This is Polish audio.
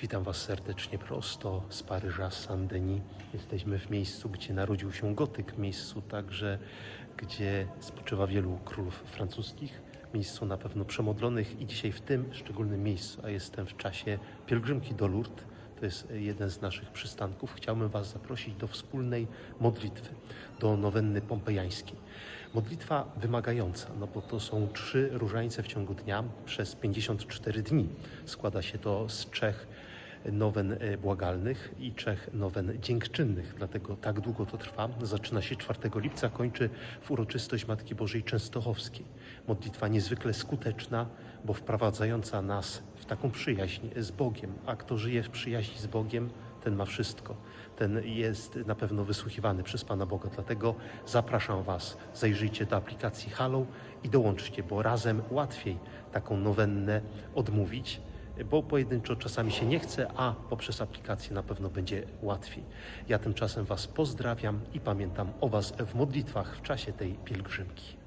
Witam Was serdecznie prosto z Paryża, Saint-Denis. Jesteśmy w miejscu, gdzie narodził się gotyk, miejscu także, gdzie spoczywa wielu królów francuskich, miejscu na pewno przemodlonych i dzisiaj w tym szczególnym miejscu, a jestem w czasie pielgrzymki do Lourdes, to jest jeden z naszych przystanków. Chciałbym Was zaprosić do wspólnej modlitwy, do nowenny pompejańskiej. Modlitwa wymagająca, no bo to są trzy różańce w ciągu dnia przez 54 dni. Składa się to z trzech nowen e, błagalnych i trzech nowen dziękczynnych, dlatego tak długo to trwa. Zaczyna się 4 lipca, kończy w uroczystość Matki Bożej Częstochowskiej. Modlitwa niezwykle skuteczna, bo wprowadzająca nas w taką przyjaźń z Bogiem, a kto żyje w przyjaźni z Bogiem, ten ma wszystko. Ten jest na pewno wysłuchiwany przez Pana Boga. Dlatego zapraszam Was, zajrzyjcie do aplikacji Halo i dołączcie, bo razem łatwiej taką nowennę odmówić, bo pojedynczo czasami się nie chce, a poprzez aplikację na pewno będzie łatwiej. Ja tymczasem Was pozdrawiam i pamiętam o Was w modlitwach w czasie tej pielgrzymki.